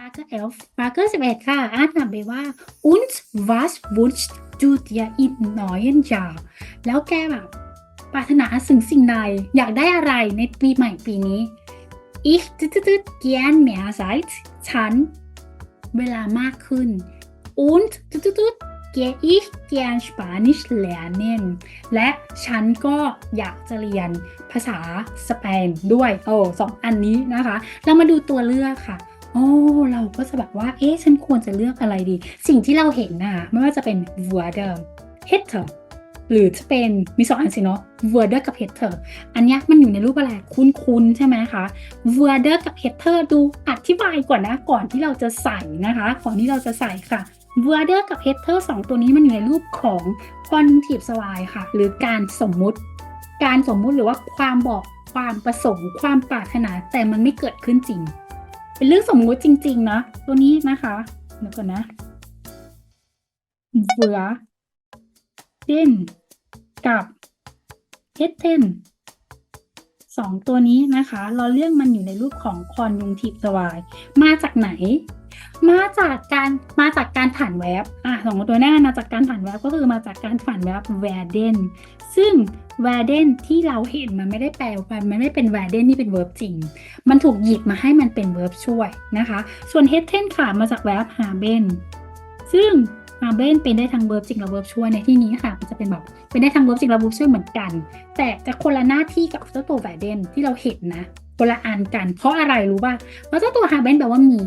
Frage 11 Frage 11ค่ะ อ่านถามไปว่า und was wünschst du dir im neuen Jahr แล้วแกแบบปรารถนาสิ่งสิ่งใด อยากได้อะไรในปีใหม่ปีนี้ ich t t t gern mehr Zeit ฉัน เวลามากขึ้น und t t t gehe ich gern Spanisch lernen และฉันก็อยากจะเรียนภาษาสเปนด้วย โอ้สองอันนี้นะคะ เรามาดูตัวเลือกค่ะ โอ้เราก็จะแบบว่า เอ๊ะฉันควรจะเลือกอะไรดี สิ่งที่เราเห็นนะคะไม่ว่าจะเป็น word header หรือจะเป็นมีสองอันสิเนาะ word กับ header อันนี้มันอยู่ในรูปอะไรคุ้นๆใช่ไหมคะ word กับ header ดูอธิบายก่อนนะก่อนที่เราจะใส่นะคะ ก่อนที่เราจะใส่ค่ะ word กับ header สองตัวนี้มันอยู่ในรูปของ quantitative slide ค่ะ หรือการสมมุติ การสมมุติหรือว่าความบอกความประสงค์ ความปรารถนาแต่มันไม่เกิดขึ้นจริง เป็นเรื่องสมมุติจริงๆนะตัวนี้นะคะเดี๋ยวก่อนนะเบื่อเด่นกับเฮดเทนสองตัวนี้นะคะ เราเรียกมันอยู่ในรูปของคอนยุงทีฟสวายมาจากไหน มาจากการมาจากการผ่านเว็บอะสองตัวแน่มาจากการผ่านเว็บก็คือมาจากการผ่านเว็บแวรเดนซึ่ง แวร์เดนที่เราเห็นมันไม่ได้แปลว่ามันไม่เป็นแวร์เดนที่เป็นเวิร์บจริง มันถูกหยิบมาให้มันเป็นเวิร์บช่วยนะคะ ส่วนเฮดเทนค่ะมาจากแวร์บฮาเบนซึ่งฮาเบนเป็นได้ทั้งเวิร์บจริงและเวิร์บช่วยในที่นี้ค่ะมันจะเป็นแบบเป็นได้ทั้งเวิร์บจริงและเวิร์บช่วยเหมือนกัน แต่จะคนละหน้าที่กับเจ้าตัวแวร์เดนที่เราเห็นนะคนละอันกัน เพราะอะไรรู้ป่ะเพราะเจ้าตัวฮาเบนแปลว่ามี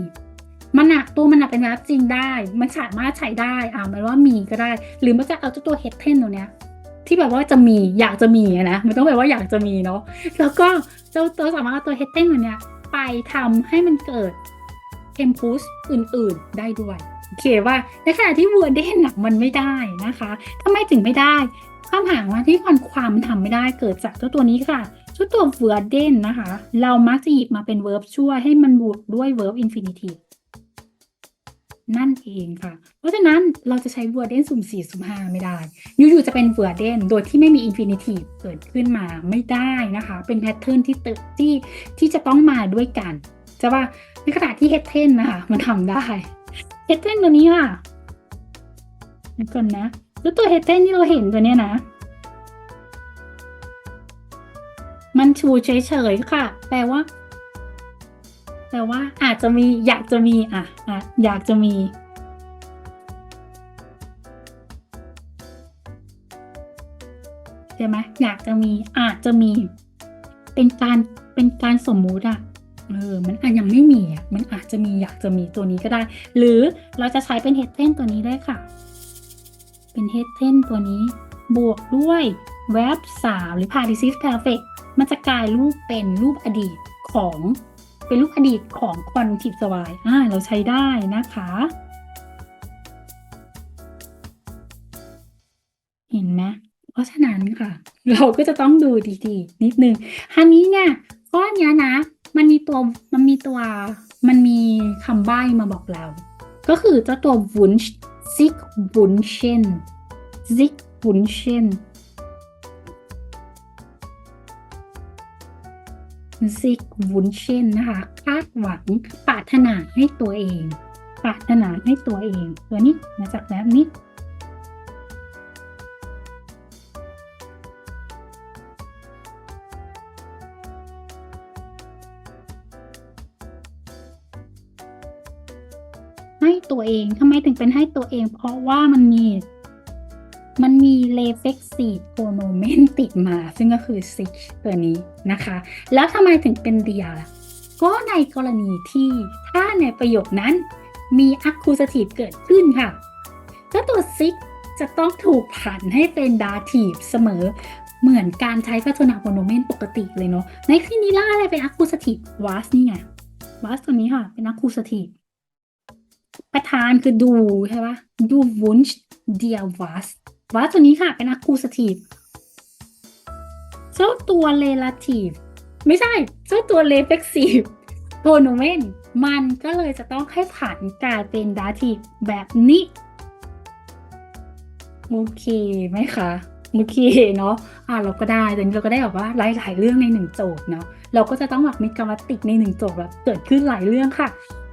มันอะตัวมันอะเป็นแวบจริงได้ มันสามารถใช้ได้อ่ามันว่ามีก็ได้ หรือมันจะเอาเจ้าตัวเฮดเทนตัวเนี้ย ที่แบบว่าจะมีอยากจะมีอะนะมันต้องแบบว่าอยากจะมีเนาะแล้วก็เจ้าตัวสามารถเอาตัวเฮดเทนตัวเนี้ยไปทำให้มันเกิดเทมพูสอื่นๆได้ด้วยโอเคว่าในขณะที่วัวเดนอะมันไม่ได้นะคะทำไมถึงไม่ได้ข้ามหางว่าที่ความความมันทำไม่ได้เกิดจากเจ้าตัวนี้ค่ะเจ้าตัวเวอร์เดนนะคะ เรามักจะหยิบมาเป็นเวิร์บช่วยให้มันบวกด้วยเวิร์บอิ นั่นเองค่ะ เพราะฉะนั้นเราจะใช้ word สุ่ม4สุ่ม5ไม่ได้อยู่ๆจะเป็น word โดยที่ไม่มี infinitive เกิดขึ้นมาไม่ได้นะคะ เป็นแพทเทิร์นที่ตึที่ที่จะต้องมาด้วยกันจะว่าในขณะที่ head ten นะคะมันทำได้ head ten ตัวนี้ค่ะดี๋ยวก่อนนะแล้วตัว head ten ที่เราเห็นตัวเนี้ยนะ มันชูเฉยๆค่ะ แปลว่า แต่ว่าอาจจะมีอยากจะมีอะอะอยากจะมีใช่ไหมอยากจะมีอาจจะมี เป็นการเป็นการสมมุติอะเออมันอาจยังไม่มีอะมันอาจจะมีอยากจะมีตัวนี้ก็ได้ หรือเราจะใช้เป็นเฮดเทนตัวนี้ได้ค่ะ เป็นเฮดเทนตัวนี้ บวกด้วยแวบสามหรือ participle perfect มันจะกลายรูปเป็นรูปอดีตของ เป็นรูปอดีตของคอนทิฟสวายอ่าเราใช้ได้นะคะ เห็นไหมเพราะฉะนั้นค่ะ เราก็จะต้องดูดีๆ นิดนึงอันนี้เนี่ยก้อนเนี้ยนะ มันมีตัวมันมีตัวมันมีคำใบ้มาบอกเรา ก็คือเจ้าตัว wunsch sich wünschen sich wünschen ซิกวุนเชน สิบวุ่นะคะคาดหวังปรารถนาให้ตัวเองปรารถนาให้ตัวเอง ตัวนี้มาจากแบบนี้ให้ตัวเองทำไมถึงเป็นให้ตัวเอง เพราะว่ามันมี มันมีเลเฟกซีโ o โนเมนติดมา ซึ่งก็คือ s i c ตัวนี้นะคะ แล้วทำไมถึงเป็นเดียล่ะ ก็ในกรณีที่ถ้าในประโยคนั้นมี accusative เกิดขึ้นค่ะเจ้าตัว sick จะต้องถูกผันให้เป็น dative เสมอ เหมือนการใช้พัฒนาโ o โนเมนปกติเลยเนาะ ในที่นี้ล่าอะไรเป็น accusative was นี่ไง was ตัวนี้ค่ะ เป็น accusative ประธานคือดูใช่ปะดู wunsch der was ว่าตัวนี้ค่ะเป็น accusative เจ้าตัว relative ไม่ใช่ เจ้าตัว reflexive pronomen มันก็เลยจะต้องให้ผันกลายเป็น dative แบบนี้ โอเคไหมคะโอเคเนาะอ่าเราก็ได้แต่นี้เราก็ได้แบบว่าหลายๆเรื่องในหนึ่งโจทย์เนาะเราก็จะต้องแบบมีกรรมติกในหนึ่งโจทย์แบบเกิดขึ้นหลายเรื่องค่ะ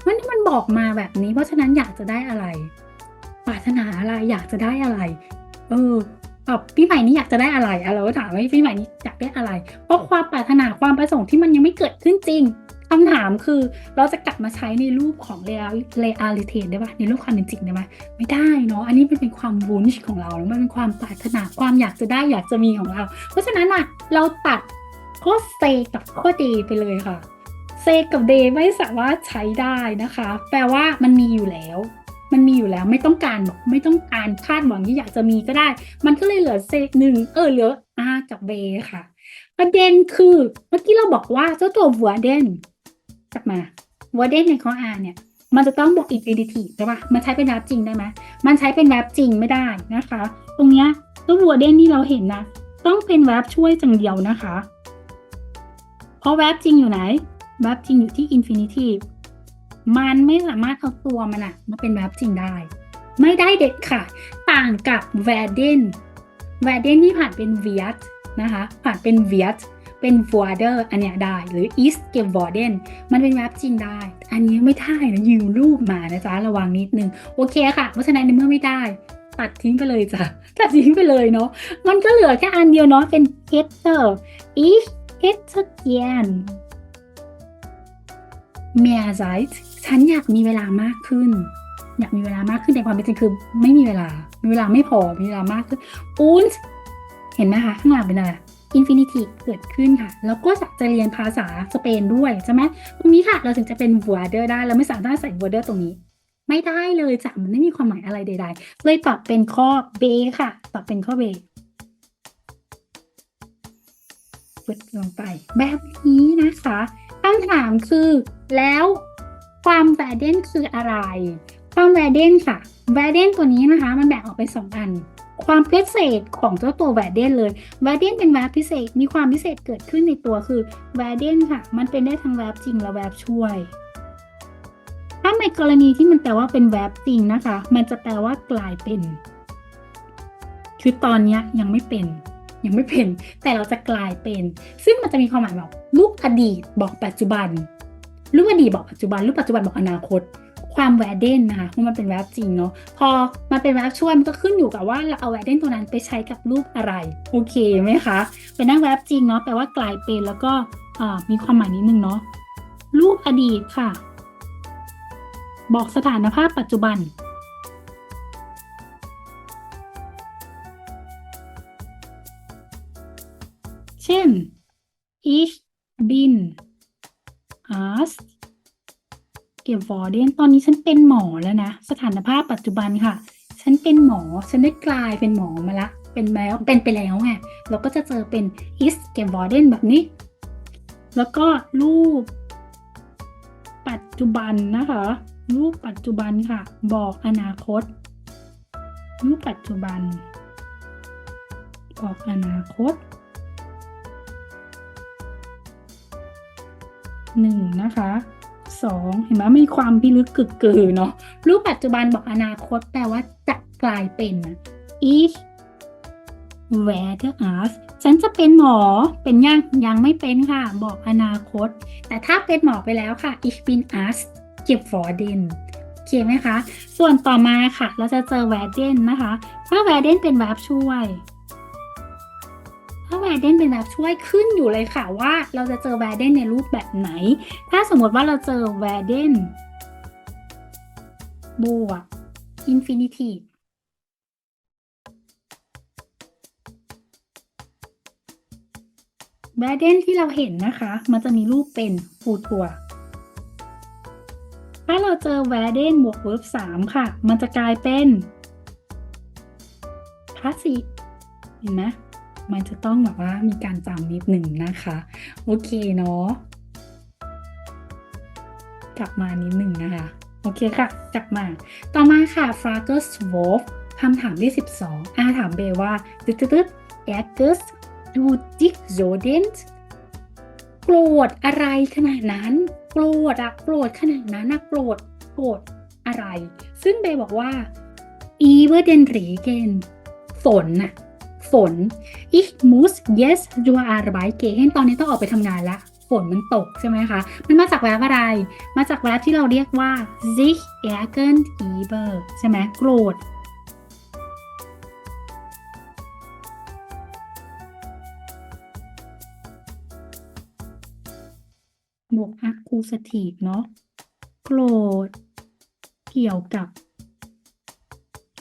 มันมันบอกมาแบบนี้ เพราะฉะนั้นอยากจะได้อะไรปรารถนาอะไรอยากจะได้อะไร เออแบบพี่ใหม่นี้อยากจะได้อะไรอะเราก็ถามว่าพี่ใหม่นี้อยากได้อะไร เพราะความปรารถนาความประสงค์ที่มันยังไม่เกิดขึ้นจริงคำถามคือเราจะกลับมาใช้ในรูปของ reality ได้ปะในรูปความเป็นจริงได้ปะไม่ได้เนาะอันนี้มันเป็นความวุ้นของเราแล้วมันเป็นความปรารถนาความอยากจะได้อยากจะมีของเรา เพราะฉะนั้นอะเราตัดข้อเซกับข้อเดไปเลยค่ะเซกับเดไม่สามารถใช้ได้นะคะ แปลว่ามันมีอยู่แล้ว มันมีอยู่แล้วไม่ต้องการบอกไม่ต้องการคาดหวังที่อยากจะมีก็ได้ มันก็เลยเหลือเซหนึ่งเออเหลือ R กับ B ค่ะ ประเด็นคือเมื่อกี้เราบอกว่าเจ้าตัว w a r d e n กลับมา w a r d e n ในข้อ R เนี่ยมันจะต้องบอก infinitive ใช่ปะมันใช้เป็น verb จริงได้ไหมมันใช้เป็น verb จริงไม่ได้นะคะ ตรงเนี้ยตัว w a r d e n ที่เราเห็นนะ ต้องเป็น verb ช่วยจังเดียวนะคะ เพราะ verb จริงอยู่ไหน verb จริงอยู่ที่ infinitive มันไม่สามารถเอาตัวมันอะมาเป็น verb จริงได้ ไม่ได้เด็ดค่ะต่างกับ v a d e n v a d e n ที่ผ่านเป็น v i a t นะคะผ่านเป็น v i a t เป็น v o r d e r อันเนี้ยได้หรือ is เก็บ v o r d e n มันเป็น verb จริงได้ อันนี้ไม่ได้นะยืมรูปมานะจ๊ะระวังนิดนึง โอเคค่ะ เพราะฉะนั้นในเมื่อไม่ได้ ตัดทิ้งไปเลยจ้ะตัดทิ้งไปเลยเนาะมันก็เหลือแค่อันเดียวเนาะเป็น hätte ich hätte gern mehr Zeit ฉันอยากมีเวลามากขึ้น อยากมีเวลามากขึ้นแต่ความเป็นจริงคือไม่มีเวลา มีเวลาไม่พอ มีเวลามากขึ้น und เห็นไหมคะ ข้างหลังเป็นอะไร infinitive เกิดขึ้นค่ะ แล้วก็จะเรียนภาษาสเปนด้วยใช่ไหมตรงนี้ค่ะ เราถึงจะเป็น word ได้ เราไม่สามารถใส่ word ตรงนี้ ไม่ได้เลยจ้ะมันไม่มีความหมายอะไรใด ๆ เลยตอบเป็นข้อ B ค่ะ ตอบเป็นข้อ B ฟึดลงไปแบบนี้นะคะำถามคือ แล้วความแวเดนคืออะไร ความแวเดนค่ะแวเดนตัวนี้นะคะ มันแบ่งออกเป็นสองอัน ความพิเศษของเจ้าตัวแวเดนเลยแวเดนเป็นแวบพิเศษมีความพิเศษเกิดขึ้นในตัวคือแวเดนค่ะ มันเป็นได้ทั้งแวบจริงและแวบช่วย ถ้าในกรณีที่มันแปลว่าเป็นแวบจริงนะคะ มันจะแปลว่ากลายเป็น คือตอนนี้ยังไม่เป็น ยังไม่เป็น แต่เราจะกลายเป็น ซึ่งมันจะมีความหมายแบบลูกอดีตบอกปัจจุบันลูกอดีตบอกปัจจุบันลูกปัจจุบันบอกอนาคต ความแวดเดนนะคะเพราะมันเป็นแวบจริงเนาะ พอมันเป็นแวบช่วยมันก็ขึ้นอยู่กับว่าเราเอาแวดเดนตัวนั้นไปใช้กับรูปอะไร โอเคไหมคะ เป็นนั่งแวบจริงเนาะ แปลว่ากลายเป็นแล้วก็มีความหมายนิดนึงเนาะ รูปอดีตค่ะ บอกสถานภาพปัจจุบัน ช่น ich bin Arzt geworden ตอนนี้ฉันเป็นหมอแล้วนะ สถานภาพปัจจุบันค่ะ ฉันเป็นหมอ ฉันได้กลายเป็นหมอมาละ เป็นแล้วเป็นไปแล้วไง เราก็จะเจอเป็น is geworden แบบนี้ แล้วก็รูป ปัจจุบันนะคะ รูปปัจจุบันค่ะ บอกอนาคต รูปปัจจุบัน บอกอนาคต หนึ่งนะคะสองเห็นไหมมีความพิลึกกึกกือเนาะรูปปัจจุบันบอกอนาคตแปลว่าจะกลายเป็นนะ ich werde Arzt ฉันจะเป็นหมอเป็นยังยังไม่เป็นค่ะ บอกอนาคต แต่ถ้าเป็นหมอไปแล้วค่ะ ich bin Arzt geworden โอเคไหมคะ ส่วนต่อมาค่ะ เราจะเจอ werden นะคะ ถ้า werden เป็น verb ช่วย ถ้าแวร์เดนเป็นแบบช่วยขึ้นอยู่เลยค่ะว่าเราจะเจอแวร์เดนในรูปแบบไหน ถ้าสมมติว่าเราเจอแวร์เดนบวกอินฟินิทีแวร์เดนที่เราเห็นนะคะ มันจะมีรูปเป็นฟูทัว ถ้าเราเจอแวร์เดนบวกเวิร์บสามค่ะ มันจะกลายเป็นพาสซีเห็นไหม มันจะต้องแบบว่ามีการจำนิดหนึ่งนะคะ โอเคเนาะกลับมานิดหนึ่งนะคะ โอเคค่ะ กลับมา ต่อมาค่ะ f r a g e r s w o l f คำถามที่ 12อาถามเบว่าตึ๊ดตึ๊ดตึ๊ด e r g e s du dich so den โกรธอะไรขนาดนั้น โกรธอะโกรธขนาดนั้นนะโกรธโกรธอะไร ซึ่งเบบอกว่า über den Regen ฝนน่ะ ฝน ich muss jetzt zur Arbeit gehen ตอนนี้ต้องออกไปทำงานละฝฝนมันตกใช่ไหมคะ มันมาจากแวบอะไร มาจากแวบที่เราเรียกว่า sich ärgern über ใช่ไหมโกรธบวก accusative เนาะโกรธ เกี่ยวกับ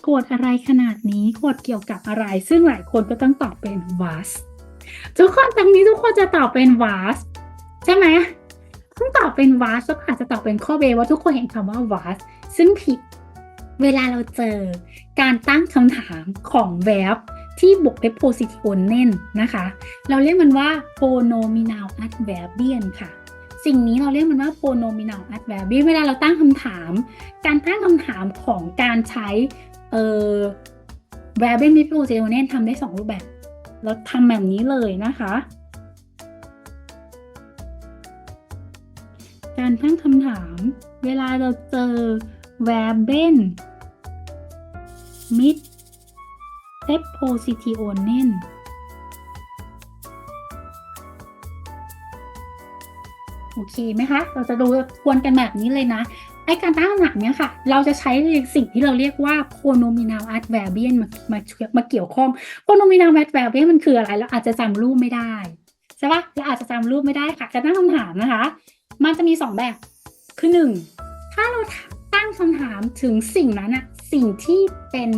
โกรธอะไรขนาดนี้โกรธเกี่ยวกับอะไร ซึ่งหลายคนก็ต้องตอบเป็น was ทุกคนตรงนี้ทุกคนจะตอบเป็น was ใช่ไหมต้องตอบเป็น was แล้วอาจจะตอบเป็นข้อเบว่าทุกคนเห็นคำว่า was ซึ่งผิดเวลาเราเจอการตั้งคำถามของ verb ที่บวกด้วย positive นะคะ เราเรียกมันว่า pronominal adverbial ค่ะ สิ่งนี้เราเรียกมันว่า pronominal adverbial เวลาเราตั้งคำถาม การตั้งคำถามของการใช้ เอ่อ verb ไม่ positive ทำได้สองรูปแบบเราทำแบบนี้เลยนะคะ การตั้งคำถาม เวลาเราเจอ verben mit prepositionen โอเคไหมคะ เราจะดูควรกันแบบนี้เลยนะ ไอการตั้งคำถามเนี้ยค่ะ เราจะใช้สิ่งที่เราเรียกว่า pronominal adverbial มามามาเกี่ยวข้อง pronominal adverbial มันคืออะไร เราอาจจะจำรูปไม่ได้ใช่ปะเราอาจจะจำรูปไม่ได้ค่ะการตั้งคำถามนะคะ มันจะมีสองแบบ คือหนึ่งถ้าเราตั้งคำถามถึงสิ่งนั้นอะสิ่งที่เป็น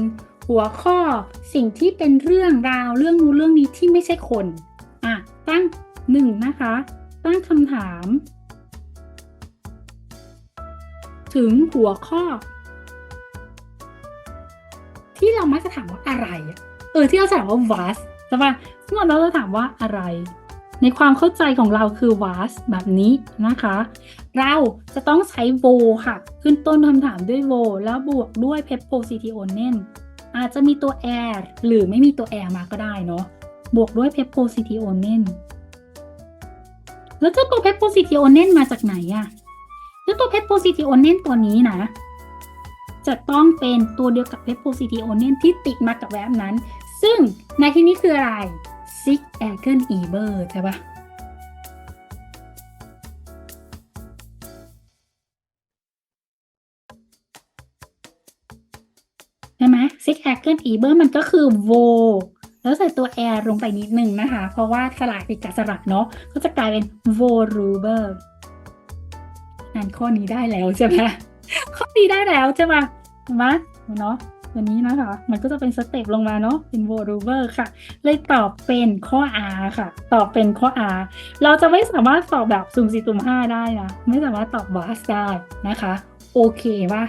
หัวข้อ สิ่งที่เป็นเรื่องราวเรื่องนู้นเรื่องนี้ที่ไม่ใช่คนอะตั้งหนึ่งนะคะ ตั้งคำถาม ถึงหัวข้อ ที่เรามักจะถามว่าอะไรเออที่เราจะถามว่า was ใช่ปะซึ่งเราจะถามว่าอะไร ในความเข้าใจของเราคือ was แบบนี้นะคะ เราจะต้องใช้ vo ค่ะ ขึ้นต้นคำถามด้วย vo แล้วบวกด้วย prepositionen อาจจะมีตัว air หรือไม่มีตัว air มาก็ได้เนาะบวกด้วย prepositionen แล้วเจ้าตัว prepositionen มาจากไหนอะ เจ้าตัว prepositionen ตัวนี้นะ จะต้องเป็นตัวเดียวกับ prepositionen ที่ติดมากับแวบนั้น ซึ่งในที่นี้คืออะไร sig ärgen über ใช่ปะใช่ไหม sig ärgen über มันก็คือ vo แล้วใส่ตัว air ลงไปนิดนึงนะคะ เพราะว่าสลายติดกับสระเนาะก็จะกลายเป็น vorüber นั่นข้อนี้ได้แล้วใช่ไหมข้อนี้ได้แล้วใช่ไหมเห็นไหมเนาะตัวนี้นะคะ มันก็จะเป็นสเต็ปลงมาเนาะเป็น vorüber ค่ะ เลยตอบเป็นข้อ R ค่ะ ตอบเป็นข้อ R เราจะไม่สามารถตอบแบบสุ่มสี่สุ่มห้าได้นะ ไม่สามารถตอบ was ได้นะคะ โอเคป่ะ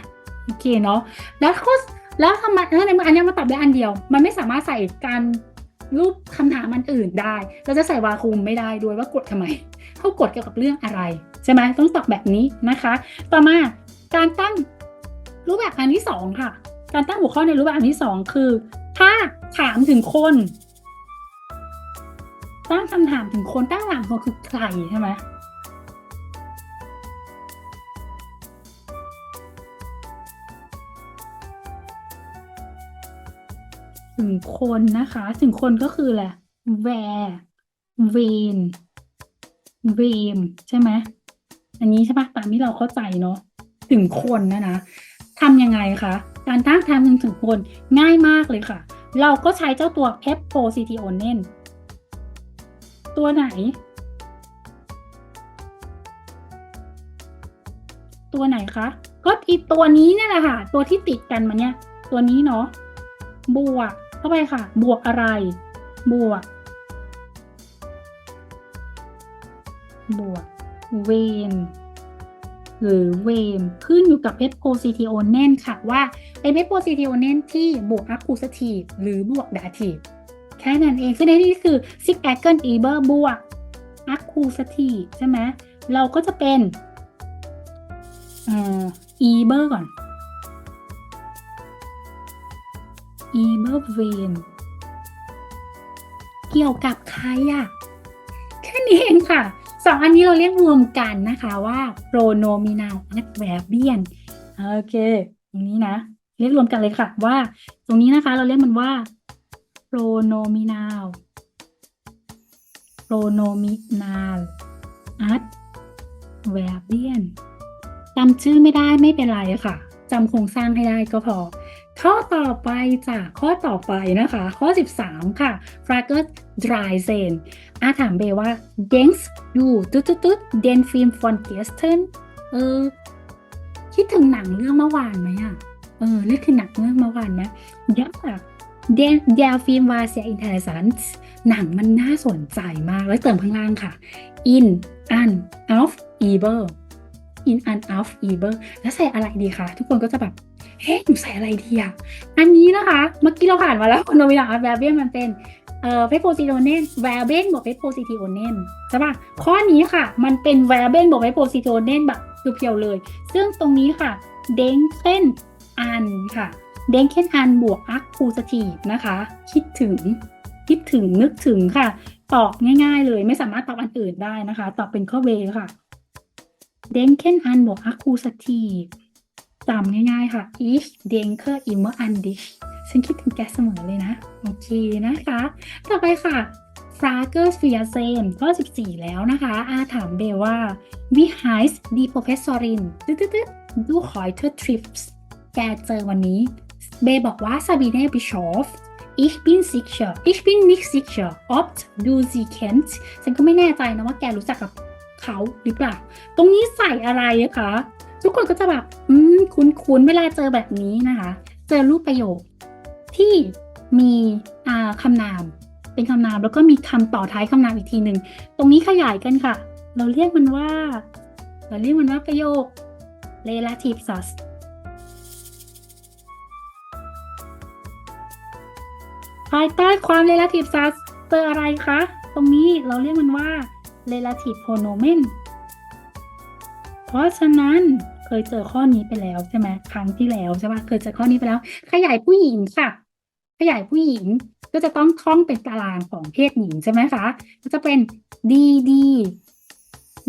โอเคเนาะแล้วข้อแล้วทำไมเออในมืออันนี้มาตอบได้อันเดียว มันไม่สามารถใส่การรูปคำถามอันอื่นได้ เราจะใส่วาคุมไม่ได้ด้วยว่ากดทำไม เขากดเกี่ยวกับเรื่องอะไร ใช่ไหมต้องตอบแบบนี้นะคะ ต่อมาการตั้งรูปแบบอันที่สองค่ะ การตั้งหัวข้อในรูปแบบอันที่สองคือ ถ้าถามถึงคน ตั้งคำถามถึงคนตั้งหลังคนคือใครใช่ไหมถึงคนนะคะ ถึงคนก็คือแหละ where when whom ใช่ไหม อันนี้ใช่ปะตามที่เราเข้าใจเนาะถึงคนนะนะทำยังไงคะการตั้งคำถึงถึงคนง่ายมากเลยค่ะ เราก็ใช้เจ้าตัว prepositionen ตัวไหน ตัวไหนคะ ก็อีตัวนี้เนี่ยแหละค่ะ ตัวที่ติดกันมาเนี่ย ตัวนี้เนาะบวกเข้าไปค่ะ บวกอะไร บวก บวก เวนหรือเวมขึ้นอยู่กับ prepositionen ค่ะว่าเป็น prepositionen ที่บวก accusative หรือบวก dative แค่นั้นเองซึ่งในที่นี้คือ sig ärgen über บวก accusative ใช่ไหมเราก็จะเป็นอ่อ über ก่อน über wen เกี่ยวกับใครอะแค่นี้เองค่ะ สองอันนี้เราเรียกรวมกันนะคะว่า pronominal adverbial โอเค ตรงนี้นะ เรียกรวมกันเลยค่ะว่า ตรงนี้นะคะเราเรียกมันว่า pronominal pronominal adverbial จำชื่อไม่ได้ไม่เป็นไรค่ะจำโครงสร้างให้ได้ก็พอ ข้อต่อไปจากข้อต่อไปนะคะ ข้อ 13 ค่ะ f r a g e r dry s e n อาถามเบว่า denkst du ตุ๊ดตุ๊ดตุ๊ด den Film von gestern เออ คิดถึงหนังเรื่องเมื่อวานไหมอะ เออนึกถึงหนังเรื่องเมื่อวานไหมยักษ์อะ Der der Film war sehr interessant หนังมันน่าสนใจมาก แล้วเติมข้างล่างค่ะ in an auf über in an auf über แล้วใส่อะไรดีคะทุกคนก็จะแบบเฮ้ยหนูใส่อะไรดีอะอันนี้นะคะ เมื่อกี้เราผ่านมาแล้วโนมินาอัลแวร์เบนมันเป็น เอ่อเพโพซิโอเนนแวร์เบนบวกเพโพซิโอเนนใช่ป่ะข้อนี้ค่ะ มันเป็นแวร์เบนบวกเพโพซิโอเนนแบบเพียวๆเลย ซึ่งตรงนี้ค่ะเด้งเส้นอันค่ะเด้งเค้นอันบวกอักคูสตีฟนะคะ คิดถึงคิดถึงนึกถึงค่ะ ตอบง่าย ๆ เลยไม่สามารถตอบอันอื่นได้นะคะ ตอบเป็นข้อเวค่ะ denken an บวก accusative จำง่ายๆค่ะ ich denker immer an dich ฉันคิดถึงแกเสมอเลยนะ โอเคนะคะ ต่อไปค่ะ Frager f i a s e n ข้อ 14 แล้วนะคะ อาถามเบลว่า wie heißt die Professorin ตึ๊ดๆ du heute triffst แกเจอวันนี้ เบบอกว่า Sabine Bischoff ich bin sicher ich bin nicht sicher ob du sie kennst ฉันก็ไม่แน่ใจนะว่าแกรู้จักกับเขาหรือเปล่า ตรงนี้ใส่อะไรคะ ทุกคนก็จะแบบ อืม คุ้นๆ เวลาเจอแบบนี้นะคะ เจอรูปประโยค ที่มีคำนาม เป็นคำนามแล้วก็มีคำต่อท้ายคำนามอีกทีหนึ่ง ตรงนี้ขยายกันค่ะ เราเรียกมันว่า เราเรียกมันว่าประโยค relative sus ภายใต้ความ relative sus เจออะไรคะ ตรงนี้เราเรียกมันว่า relative pronomen เพราะฉะนั้น ยเจอข้อนี้ไปแล้วใช่ไหมครั้งที่แล้วใช่ปะเคยเจอข้อนี้ไปแล้ว ขยายผู้หญิงค่ะ ขยายผู้หญิงก็จะต้องท่องเป็นตารางของเพศหญิงใช่ไหมคะก็จะเป็น d d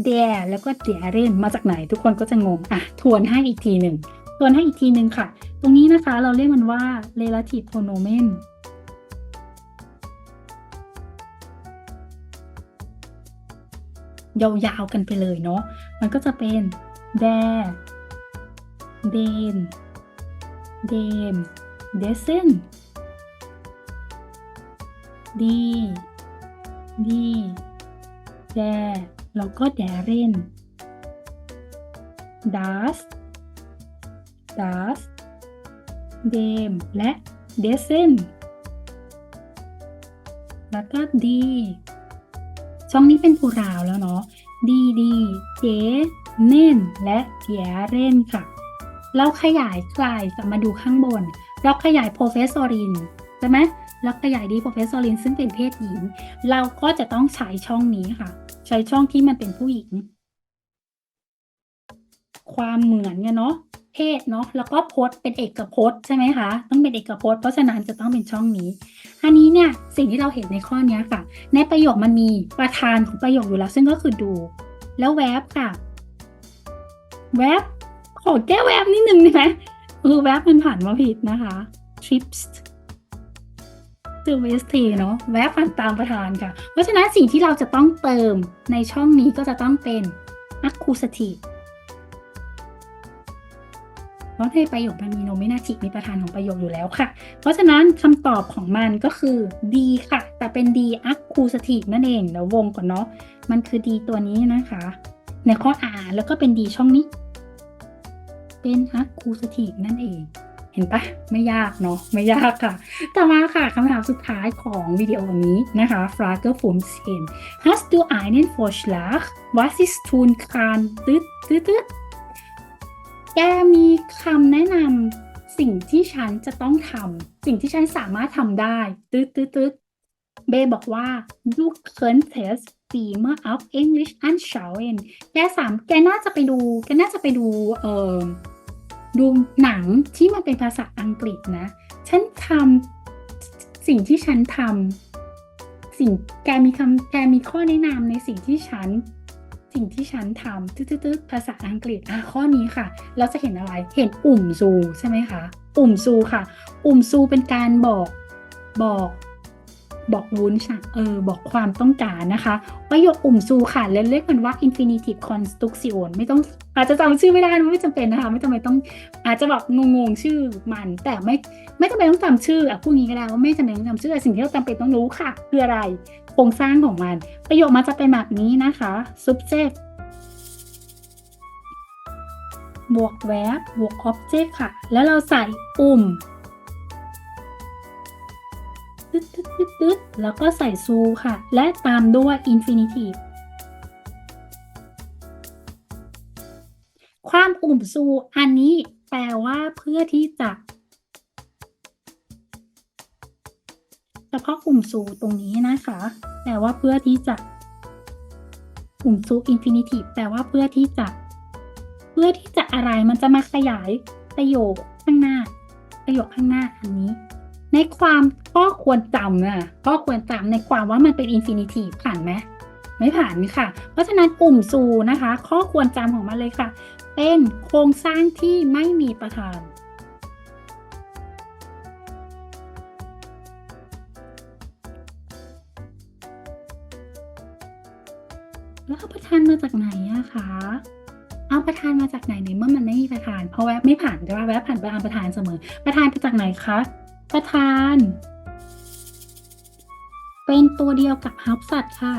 der แล้วก็ deren มาจากไหนทุกคนก็จะงงอะทวนให้อีกทีหนึ่งทวนให้อีกทีหนึ่งค่ะ ตรงนี้นะคะเราเรียกมันว่า relative pronomen ยาวๆกันไปเลยเนาะ มันก็จะเป็น der den dem dessen die die แล้วก็ deren das das dem และ dessen แล้วก็ die ช่องนี้เป็นพูราวแล้วเนาะดีดีเจเน่นและเกียเรนค่ะ เราขยายกลายกลับมาดูข้างบน เราขยาย professorin ใช่ไหมเราขยายดี professorin ซึ่งเป็นเพศหญิง เราก็จะต้องใช้ช่องนี้ค่ะ ใช้ช่องที่มันเป็นผู้หญิง ความเหมือนเนี่ยเนาะเพศเนาะแล้วก็พจน์เป็นเอกพจน์ใช่ไหมคะต้องเป็นเอกพจน์เพราะฉะนั้นจะต้องเป็นช่องนี้ อันนี้เนี่ยสิ่งที่เราเห็นในข้อนี้ค่ะ ในประโยคมันมีประธานของประโยคอยู่แล้ว ซึ่งก็คือดู แล้วแวบค่ะแวบ ขอแก้แวบนิดนึงได้ไหมเออแวบมันผ่านมาผิดนะคะ trips to west เนาะแวบผ่านตามประธานค่ะ เพราะฉะนั้นสิ่งที่เราจะต้องเติมในช่องนี้ก็จะต้องเป็น accusative เพราะในประโยคมันมี nominative มีประธานของประโยคอยู่แล้วค่ะ เพราะฉะนั้นคำตอบของมันก็คือ D ค่ะ แต่เป็น D accusative นั่นเองเดี๋ยววงก่อนเนาะมันคือ D ตัวนี้นะคะ ในข้อ R แล้วก็เป็น D ช่องนี้ เป็น accusative นั่นเอง เห็นปะไม่ยากเนาะไม่ยากค่ะ ต่อมาค่ะคำถามสุดท้ายของวิดีโอนี้นะคะ Frage 15 Hast du einen Vorschlag was ich tun kann ตึ๊ดตึ๊ดตึ๊ดแกมีคำแนะนำสิ่งที่ฉันจะต้องทำสิ่งที่ฉันสามารถทำได้ตึ๊ดตึ๊ดตึ๊ดเบบอกว่า du könntest Filme auf English anschauen แกสามแกน่าจะไปดู แกน่าจะไปดูเอ่อ ดูหนังที่มันเป็นภาษาอังกฤษนะ ฉันทำสิ่งที่ฉันทำสิ่งแกมีคำแกมีข้อแนะนำในสิ่งที่ฉัน สิ่งที่ฉันทำตืดๆภาษาอังกฤษอะข้อนี้ค่ะ เราจะเห็นอะไร เห็นอุ่มซูใช่ไหมคะ อุ่มซูค่ะ อุ่มซูเป็นการบอกบอก บอกวุ้นค่ะเออบอกความต้องการนะคะประโยคอุ่มซูค่ะเรียกเรียกมันว่า infinitive construction ไม่ต้องอาจจะจำชื่อไม่ได้นะไม่จำเป็นนะคะ ไม่จำเป็นต้องอาจจะแบบงงๆชื่อมัน แต่ไม่ไม่จำเป็นต้องจำชื่ออะพูดงี้ก็ได้ว่าไม่จำเป็นต้องจำชื่อสิ่งที่เราจำเป็นต้องรู้ค่ะ คืออะไรโครงสร้างของมัน ประโยคมันจะเป็นแบบนี้นะคะ subject บวก verb บวก object ค่ะ แล้วเราใส่อุ่ม ตึ๊ดตึ๊ดตึ๊ดตึ๊ดแล้วก็ใส่ซูค่ะ และตามด้วย infinitive ความอุ่มซูอันนี้แปลว่าเพื่อที่จะเฉพาะอุ่มซูตรงนี้นะคะ แปลว่าเพื่อที่จะอุ่มซู infinitive แปลว่าเพื่อที่จะ เพื่อที่จะอะไรมันจะมาขยายประโยคข้างหน้า ประโยคข้างหน้าอันนี้ ในความก็ควรจำนะก็ควรจำในความว่ามันเป็น infinitive ผ่านไหมไม่ผ่านค่ะ เพราะฉะนั้นกลุ่มซูนะคะ ข้อควรจำของมันเลยค่ะ เป็นโครงสร้างที่ไม่มีประธานแล้วเอาประธานมาจากไหนอะคะ เอาประธานมาจากไหนในเมื่อมันไม่มีประธาน เพราะแวบไม่ผ่านใช่ไหมแวบผ่านไปเอาประธานเสมอ ประธานมาจากไหนคะ ประธาน เป็นตัวเดียวกับฮับสัตว์ค่ะ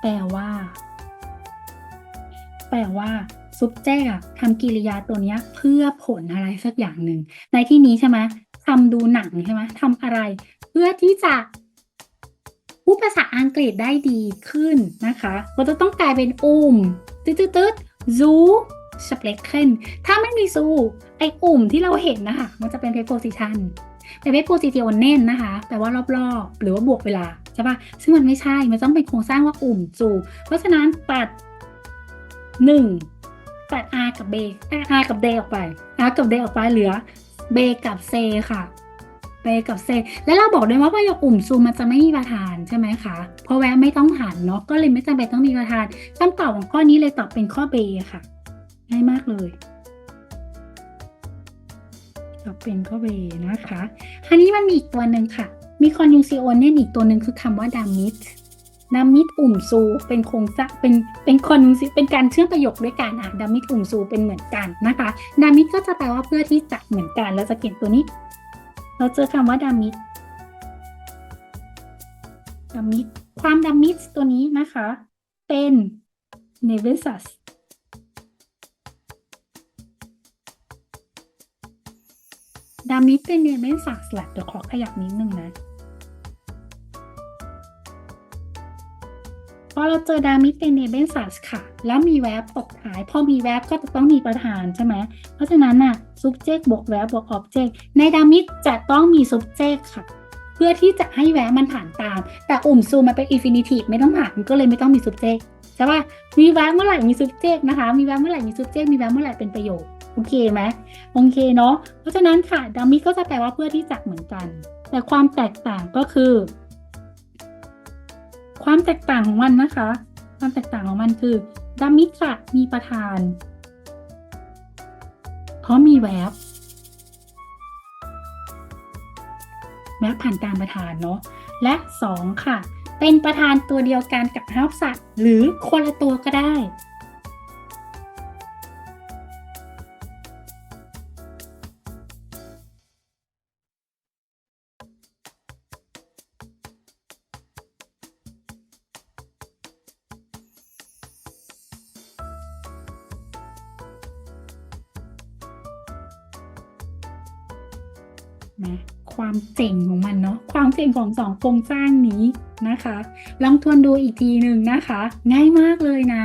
แปลว่า แปลว่าซุปแจ้ทำกิริยาตัวนี้เพื่อผลอะไรสักอย่างหนึ่ง ในที่นี้ใช่ไหมทำดูหนังใช่ไหมทำอะไร เพื่อที่จะพูดภาษาอังกฤษได้ดีขึ้นนะคะ ก็จะต้องกลายเป็นอุ่ม ตึ๊ดตึ๊ดซูสเปกเคนถ้าไม่มีซู ไออุ่มที่เราเห็นนะคะมันจะเป็น preposition เป็น preposition นะคะแปลว่ารอบๆ หรือว่าบวกเวลาใช่ปะซึ่งมันไม่ใช่ มันต้องเป็นโครงสร้างว่าอุ่มจูเพราะฉะนั้นตัดหนึ่งตัด r กับ b r กับ d ออกไป r กับ d ออกไปเหลือ b กับ c ค่ะ b กับ c แล้วเราบอกด้วยว่าประโยคอุ่มซูมันจะไม่มีประธานใช่ไหมคะ เพราะแวะไม่ต้องหันเนาะ ก็เลยไม่จำเป็นต้องมีประธานคำตอบของข้อนี้เลยตอบเป็นข้อ b ค่ะ ง่ายมากเลยตอบเป็นข้อ b นะคะอันนี้มันมีอีกตัวหนึ่งค่ะ มีคอนยูซิโอเนนอีกตัวหนึ่งคือคำว่าดามิดดามิดอุ่มซู เป็นโครงสร้างเป็นเป็นคอนยูซิเป็นการเชื่อมประโยคด้วยกันอะดามิดอุ่มซูเป็นเหมือนกันนะคะดามิดก็จะแปลว่าเพื่อที่จะเหมือนกันเราจะเขียนตัวนี้ เราเจอคำว่าดามิดดามิดความดามิดตัวนี้นะคะ เป็นเนเวซัสดามิดเป็นเนเวซัสแหละเดี๋ยวขอขยับนิดนึงนะ พอเราเจอดามิดเป็นเนเบนซัสค่ะ แล้วมีแวบตกท้าย พอมีแวบก็จะต้องมีประธานใช่ไหม เพราะฉะนั้นน่ะ subject บวกแวบบวก object ในดามิดจะต้องมี subject ค่ะ เพื่อที่จะให้แวบมันผ่านตาม แต่อุ่มซูมันเป็น infinitive ไม่ต้องผ่านก็เลยไม่ต้องมี subject ใช่ป่ะมีแวบเมื่อไหร่มี subject นะคะ มีแวบเมื่อไหร่มี subject มีแวบเมื่อไหร่เป็นประโยคโอเคไหมโอเคเนาะเพราะฉะนั้นค่ะดามิดก็จะแปลว่าเพื่อที่จะเหมือนกัน แต่ความแตกต่างก็คือ ความแตกต่างของมันนะคะ ความแตกต่างของมันคือดามิตระมีประธาน เพราะมีแวบแวบผ่านการประธานเนาะและสองค่ะ เป็นประธานตัวเดียวกันกับฮับสัตว์หรือคนละตัวก็ได้ เจ๋งของมันเนาะความเจ๋งของสองโครงสร้างนี้นะคะ ลองทวนดูอีกทีหนึ่งนะคะ ง่ายมากเลยนะ